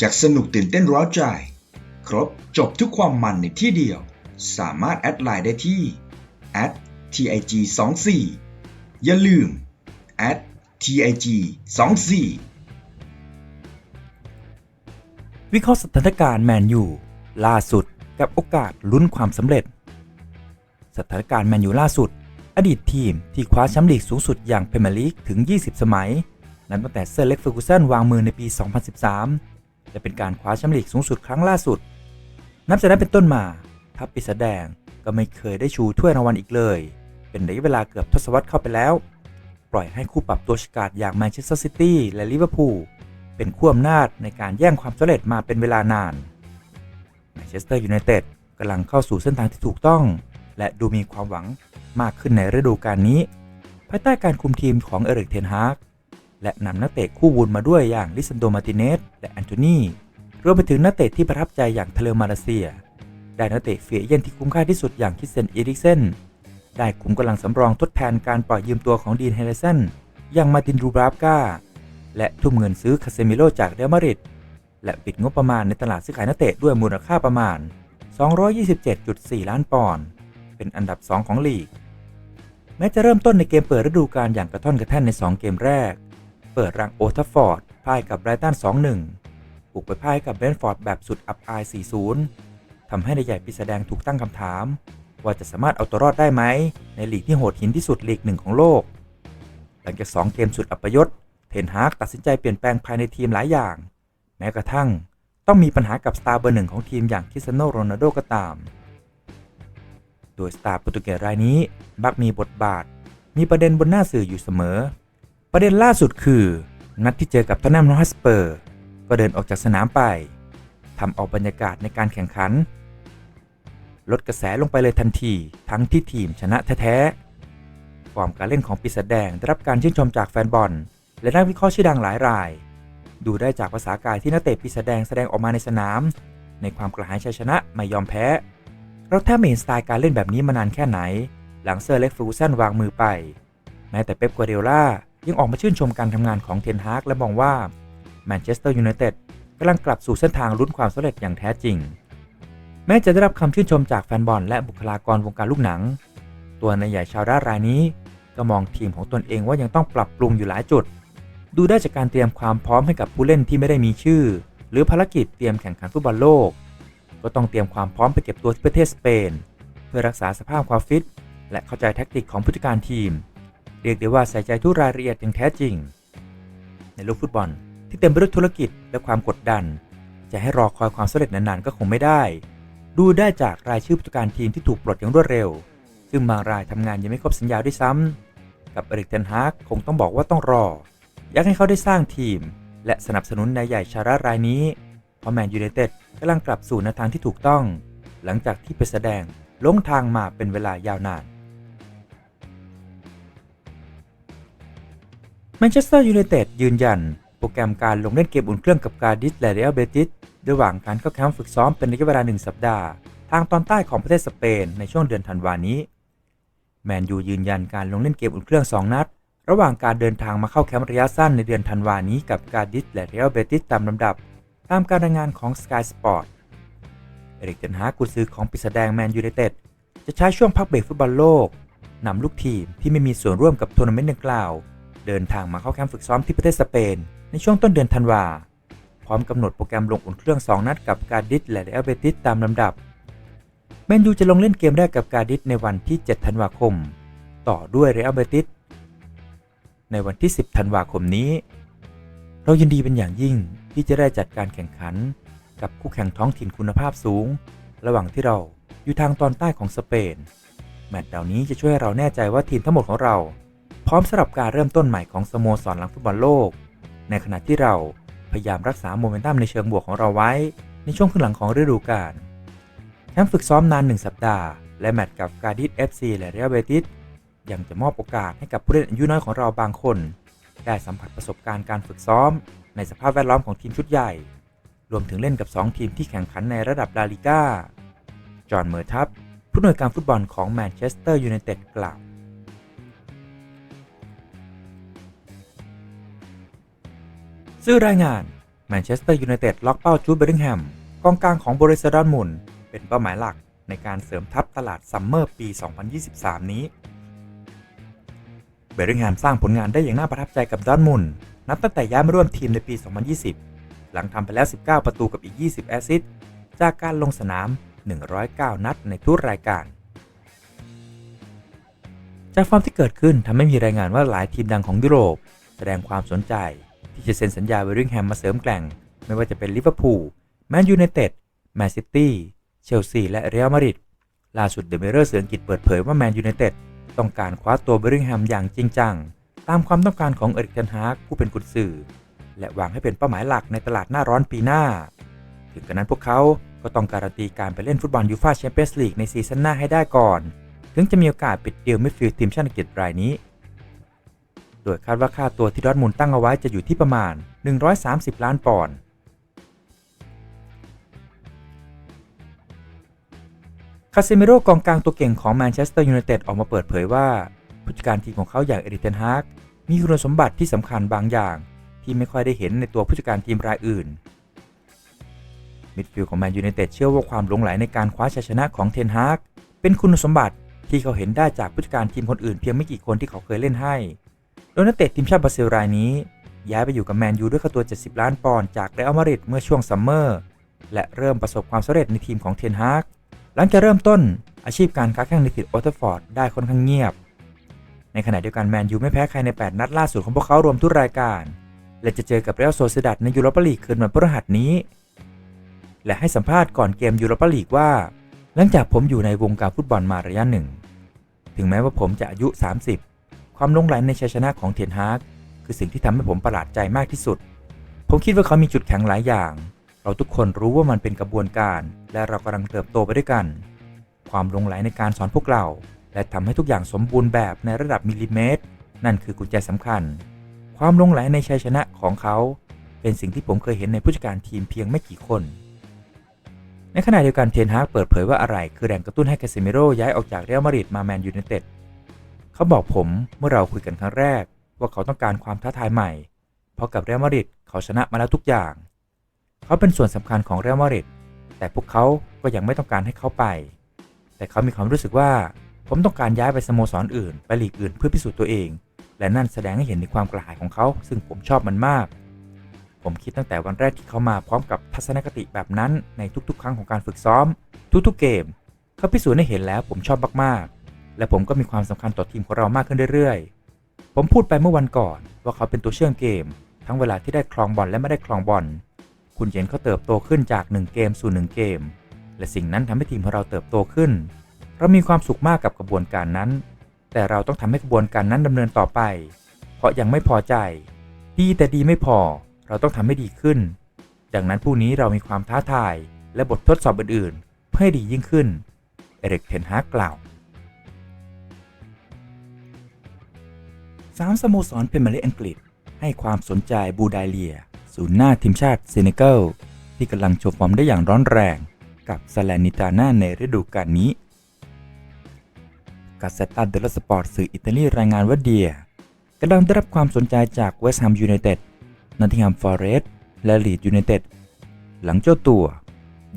จากสนุกตื่นเต้นร้าวใจ ครบจบทุกความมันในที่เดียว สามารถแอดไลน์ได้ที่ @tig 2 4อย่าลืม @tig 2 4วิเคราะห์สถานการณ์แมนยูล่าสุดกับโอกาสลุ้นความสำเร็จ สถานการณ์แมนยูล่าสุด อดีตทีมที่คว้าแชมป์ลีกสูงสุดอย่างพรีเมียร์ลีกถึง 20 สมัย นั้นตั้งแต่เซอร์เล็กเฟอร์กูสันวางมือในปี 2013 และเป็นการคว้าแชมป์ลีกสูงสุดครั้งล่าสุด นับจากนั้นเป็นต้นมา ทัพปีศาจแดงก็ไม่เคยได้ชูถ้วยรางวัลอีกเลย เป็นระยะเวลาเกือบทศวรรษเข้าไปแล้ว ปล่อยให้คู่ปรับตัวฉกาจอย่างแมนเชสเตอร์ซิตี้และลิเวอร์พูลเป็นขั้วอำนาจในการแย่งความสำเร็จมาเป็นเวลานานแมนเชสเตอร์ยูไนเต็ดกำลังเข้าสู่เส้นทางที่ถูกต้อง และดูมีความหวังมากขึ้นในฤดูกาลนี้ ภายใต้การคุมทีมของเอริกเทนฮาก และนำนักเตะคู่บุญมาด้วยอย่างลิซันโดมาร์ติเนสและแอนโทนีรวมไปถึงนักเตะที่ประทับใจอย่างเทเลมาเลเซีย ได้นักเตะเฟียเยนที่คุ้มค่าที่สุดอย่างคิสเซนอีริกเซนได้ขุมกำลังสำรองทดแทนการปล่อยยืมตัวของดีนเฮเลเซนอย่างมาตินรูบราฟกาและทุ่มเงินซื้อคาเซมิโลจากเรอัลมาดริดและปิดงบประมาณในตลาดซื้อขายนักเตะด้วยมูลค่าประมาณ 227.4 ล้านปอนด์เป็นอันดับ 2 ของลีก แม้จะเริ่มต้นในเกมเปิดฤดูกาลอย่างกระท่อนกระแท่นใน 2 เกมแรก เปิดรังโอทัฟฟอร์ดพ่ายกับไบรตัน 2-1 บุกไปพ่ายกับเบนฟอร์ดแบบสุดอับอาย 4-0 ทำให้ในใหญ่ปีศาจแดงถูกตั้งคำถาม ว่าจะสามารถเอาตัวรอดได้ไหม ในลีกที่โหดหินที่สุดลีกหนึ่งของโลก หลังจาก 2 เกมสุดอัปยศ เทนฮากตัดสินใจเปลี่ยนแปลงภายในทีมหลายอย่าง แม้กระทั่งต้องมีปัญหากับสตาร์เบอร์หนึ่งของทีมอย่างคริสเตียโนโรนัลโดก็ตาม โดยสตาร์โปรตุเกสรายนี้มักมีบทบาท มีประเด็นบนหน้าสื่ออยู่เสมอ ประเด็นล่าสุดคือ นัดที่เจอกับทอนแนมนอสเปอร์ ก็เดินออกจากสนามไปทำเอาบรรยากาศในการแข่งขัน ลดกระแสลงไปเลยทันทีทั้งที่ทีมชนะแท้ๆฟอร์มการเล่นของปีศาจแดงได้รับการชื่นชมจากแฟนบอล และนักวิเคราะห์ชื่อดังหลายราย ดูได้จากภาษากายที่นักเตะปีศาจแดงแสดงออกมาในสนาม ในความกระหายชัยชนะไม่ยอมแพ้เราแทบไม่เห็นสไตล์การเล่นแบบนี้มานานแค่ไหน หลังเซอร์เล็กฟูซันวางมือไป แม้แต่เป๊ปกัวเดล่า ยังออกมาชื่นชมการทำงานของเทนฮากและมองว่าแมนเชสเตอร์ยูไนเต็ดกำลังกลับสู่เส้นทางลุ้นความสำเร็จอย่างแท้จริง แม้จะได้รับคำชื่นชมจากแฟนบอลและบุคลากรวงการลูกหนัง ตัวนายใหญ่ชาวด้ารายนี้ ก็มองทีมของตนเองว่ายังต้องปรับปรุงอยู่หลายจุด ดูได้จากการเตรียมความพร้อมให้กับผู้เล่นที่ไม่ได้มีชื่อ หรือภารกิจเตรียมแข่งขันฟุตบอลโลก ก็ต้องเตรียมความพร้อมไปเก็บตัวที่ประเทศสเปน เพื่อรักษาสภาพความฟิตและเข้าใจแท็กติกของผู้จัดการทีม เรียกได้ว่าใส่ใจทุกรายละเอียดอย่างแท้จริง ในโลกฟุตบอลที่เต็มไปด้วยธุรกิจและความกดดัน จะให้รอคอยความสำเร็จนานๆก็คงไม่ได้ ดูได้จากรายชื่อผู้จัดการทีมที่ถูกปลดอย่างรวดเร็ว ซึ่งบางรายทำงานยังไม่ครบสัญญาด้วยซ้ำกับเอริกเทนฮากคงต้องบอกว่าต้องรอ อยากให้เขาได้สร้างทีม และสนับสนุนนายใหญ่ชาระรายนี้เพราะแมนยูไนเต็ดกำลังกลับสู่แนวทางที่ถูกต้อง หลังจากที่ไปแสดงลงทางมาเป็นเวลายาวนาน แมนเชสเตอร์ยูไนเต็ดยืนยัน โปรแกรมการลงเล่นเกมอุ่นเครื่องกับกาดิสและเรอัลเบติสระหว่างการเข้าแคมป์ฝึกซ้อมเป็นระยะเวลาหนึ่งสัปดาห์ ทางตอนใต้ของประเทศสเปนในช่วงเดือนธันวานี้ แมนยูยืนยันการลงเล่นเกมอุ่นเครื่อง 2 นัด ระหว่างการเดินทางมาเข้าแคมป์ระยะสั้นในเดือนธันวานี้กับกาดิสและเรอัลเบติสตามลำดับ ตามการรายงานของ Sky Sport เอริกเทนฮากุซือของปีศาจแดงแมนยูไนเต็ดจะใช้ช่วงพักเบรกฟุตบอลโลกนำลูกทีมที่ไม่มีส่วนร่วมกับทัวร์นาเมนต์ดังกล่าว เดินทางมาเข้าแคมป์ฝึกซ้อมที่ประเทศสเปน ในช่วงต้นเดือนธันวา พร้อมกำหนดโปรแกรมลงอุ่นเครื่อง 2 นัดกับการดิสและเรอัลเบติสตามลำดับแมนยูจะลงเล่นเกมแรกกับการดิสในวันที่ 7 ธันวาคม ต่อด้วยเรอัลเบติสในวันที่ 10 ธันวาคมนี้ เรายินดีเป็นอย่างยิ่งที่จะได้จัดการแข่งขัน กับคู่แข่งท้องถิ่นคุณภาพสูง ระหว่างที่เราอยู่ทางตอนใต้ของสเปน แมตช์เหล่านี้จะช่วยเราแน่ใจว่าทีมทั้งหมดของเรา พร้อมสำหรับการเริ่มต้นใหม่ของสโมสรหลังฟุตบอลโลก ในขณะที่เราพยายามรักษาโมเมนตัมในเชิงบวกของเราไว้ ในช่วงครึ่งหลังของฤดูกาลแคมป์ฝึกซ้อมนาน 1 สัปดาห์ และแมตช์กับการดิสเอฟซีและเรอัลเบติสยังจะมอบโอกาสให้กับผู้เล่นอายุน้อยของเราบางคน ได้สัมผัสประสบการณ์การฝึกซ้อม ในสภาพแวดล้อมของทีมชุดใหญ่ รวมถึงเล่นกับ 2 ทีมที่แข่งขันในระดับลาลิก้าจอห์นเมอร์ทัพผู้อำนวยการฟุตบอลของแมนเชสเตอร์ยูไนเต็ดกล่าว ซื้อรายงานแมนเชสเตอร์ยูไนเต็ดล็อกเป้าจูดเบลลิงแฮมกองกลางของบริษัทดอร์ทมุนเป็นเป้าหมายหลักในการเสริมทัพตลาดซัมเมอร์ปี 2023 นี้ เบลลิงแฮมสร้างผลงานได้อย่างน่าประทับใจกับดอร์ทมุนนับตั้งแต่ย้ายมาร่วมทีมในปี 2020 หลังทำไปแล้ว 19 ประตูกับอีก 20 แอสซิสต์จากการลงสนาม 109 นัดในทุกรายการ จากฟอร์มที่เกิดขึ้นทำให้มีรายงานว่าหลายทีมดังของยุโรป แสดงความสนใจ ที่จะเซ็นสัญญาเวอริงแฮมมาเสริมแกล่ง ไม่ว่าจะเป็นลิเวอร์พูลแมนยูไนเต็ดแมนซิตี้เชลซีและเรอัลมาดริดล่าสุดเดอะเมเรอร์เสืออังกฤษเปิดเผยว่าแมนยูไนเต็ดต้องการคว้าตัวเบอริงแฮมอย่างจริงจัง ตามความต้องการของเอริกเทนฮากผู้เป็นกุนซือ และวางให้เป็นเป้าหมายหลักในตลาดหน้าร้อนปีหน้า ถึงกระนั้นพวกเขาก็ต้องการันตีการไปเล่นฟุตบอลยูฟ่าแชมเปี้ยนส์ลีกในซีซั่นหน้าให้ได้ก่อน ถึงจะมีโอกาสปิดดีลมิดฟิลด์ทีมชาติอังกฤษรายนี้ โดยคาดว่าค่าตัวที่ดอทมุนตั้งเอาไว้จะอยู่ที่ประมาณ 130 ล้านปอนด์คาเซมิโร่กองกลางตัวเก่งของแมนเชสเตอร์ยูไนเต็ดออกมาเปิดเผยว่าผู้จัดการทีมของเขาอย่างเอริกเทนฮากมีคุณสมบัติที่สำคัญบางอย่าง ที่ไม่ค่อยได้เห็นในตัวผู้จัดการทีมรายอื่น มิดฟิลด์ของแมนยูไนเต็ดเชื่อว่าความหลงไหลในการคว้าชัยชนะของเทนฮากเป็นคุณสมบัติที่เขาเห็นได้จากผู้จัดการทีมคนอื่นเพียงไม่กี่คนที่เขาเคยเล่นให้ โดยนักเตะทีมชาติบราซิลรายนี้ ย้ายไปอยู่กับแมนยูด้วยค่าตัว 70 ล้านปอนด์จากเรอัลมาดริดเมื่อช่วงซัมเมอร์ และเริ่มประสบความสำเร็จในทีมของเทนฮากหลังจากเริ่มต้นอาชีพการค้าแข่งในทีมโอเทอร์ฟอร์ดได้ค่อนข้างเงียบ ในขณะเดียวกันแมนยูไม่แพ้ใครใน 8 นัดล่าสุดของพวกเขารวมทุกรายการ และจะเจอกับเรอัลโซซิดัดในยูโรปาลีกคืนวันพฤหัสนี้ และให้สัมภาษณ์ก่อนเกมยูโรปาลีกว่า หลังจากผมอยู่ในวงการฟุตบอลมาระยะหนึ่ง ถึงแม้ว่าผมจะอายุ 30 ความลงไหลในชัยชนะของเทนฮากคือสิ่งที่ทำให้ผมประหลาดใจมากที่สุด ผมคิดว่าเขามีจุดแข็งหลายอย่าง เราทุกคนรู้ว่ามันเป็นกระบวนการ และเรากำลังเติบโตไปด้วยกัน ความลงไหลในการสอนพวกเรา และทำให้ทุกอย่างสมบูรณ์แบบในระดับมิลลิเมตร นั่นคือกุญแจสำคัญ ความลงไหลในชัยชนะของเขา เป็นสิ่งที่ผมเคยเห็นในผู้จัดการทีมเพียงไม่กี่คน ในขณะเดียวกันเทนฮากเปิดเผยว่าอะไร คือแรงกระตุ้นให้คาเซมิโร่ย้ายออกจากเรอัลมาดริดมาแมนยูไนเต็ด เขาบอกผมเมื่อเราคุยกันครั้งแรก ว่าเขาต้องการความท้าทายใหม่ เพราะกับเรอัลมาดริดเขาชนะมาแล้วทุกอย่าง เขาเป็นส่วนสำคัญของเรอัลมาดริดแต่พวกเขาก็ยังไม่ต้องการให้เขาไป แต่เขามีความรู้สึกว่า ผมต้องการย้ายไปสโมสรออื่น ไปลีกอื่นเพื่อพิสูจน์ตัวเอง และนั่นแสดงให้เห็นถึงความกระหายของเขา ซึ่งผมชอบมันมาก ผมคิดตั้งแต่วันแรกที่เขามาพร้อมกับทัศนคติแบบนั้นในทุกๆ ครั้งของการฝึกซ้อม ทุกๆเกม เขาพิสูจน์ให้เห็นแล้วผมชอบมากๆ และผมก็มีความสำคัญต่อทีมของเรามากขึ้นเรื่อยๆ ผมพูดไปเมื่อวันก่อน ว่าเขาเป็นตัวเชื่อมเกม ทั้งเวลาที่ได้ครองบอลและไม่ได้ครองบอล คุณเห็นเขาเติบโตขึ้นจาก 1 เกมสู่ 1 เกม และสิ่งนั้นทำให้ทีมของเราเติบโตขึ้น เรามีความสุขมากกับกระบวนการนั้น แต่เราต้องทำให้กระบวนการนั้นดำเนินต่อไป เพราะยังไม่พอใจ ดีแต่ดีไม่พอ เราต้องทำให้ดีขึ้น ดังนั้นผู้นี้เรามีความท้าทาย และบททดสอบอื่นๆ เพื่อให้ดียิ่งขึ้น เอริกเทนฮากกล่าว สามสโมสรพรีเมียร์ลีกอังกฤษ ให้ความสนใจบูไดเลียศูนย์หน้าทีมชาติเซเนกัลที่กำลังโชว์ฟอร์มได้อย่างร้อนแรงกับซาเลนิตาน่าในฤดูกาลนี้กาเซตาเดลสปอร์ตสื่ออิตาลีรายงานว่าเดียกำลังได้รับความสนใจจากเวสต์แฮมยูไนเต็ดนอตติงแฮมฟอเรสต์และลีดยูไนเต็ดหลังเจ้าตัว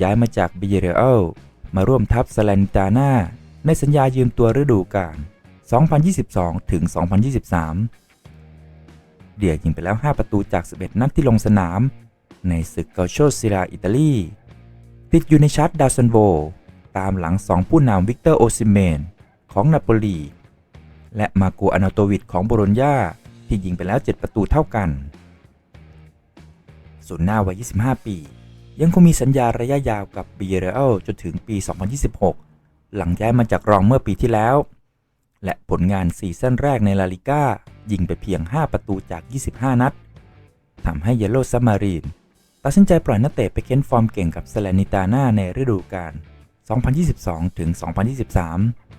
ย้ายมาจากบิเยเรอลมาร่วมทัพซาเลนิตาน่าในสัญญายืมตัวฤดูกาล 2022 ถึง 2023 เดียยิงไปแล้ว 5 ประตูจาก 11 นัดที่ลงสนาม ในศึกเกาโชซิราอิตาลี ติดอยู่ในชาร์ตดาวซันโว ตามหลัง 2 ผู้นำวิกเตอร์โอซิเมน ของนาโปลี และมาโกอานาโตวิดของโบโรญญาที่ยิงไปแล้ว 7 ประตูเท่ากันส่วนหน้าวัย 25 ปี ยังคงมีสัญญาระยะยาวกับบีเรอลจนถึงปี 2026 หลังย้ายมาจากรองเมื่อปีที่แล้ว และผลงานซีซั่นแรกในลาลิก้า ยิงไปเพียง 5 ประตูจาก 25 นัดทำให้เยลโลซัมมารีนตัดสินใจปล่อยนักเตะไปเค้นฟอร์มเก่งกับเซเลนิตาน่าในฤดูกาล2022ถึง2023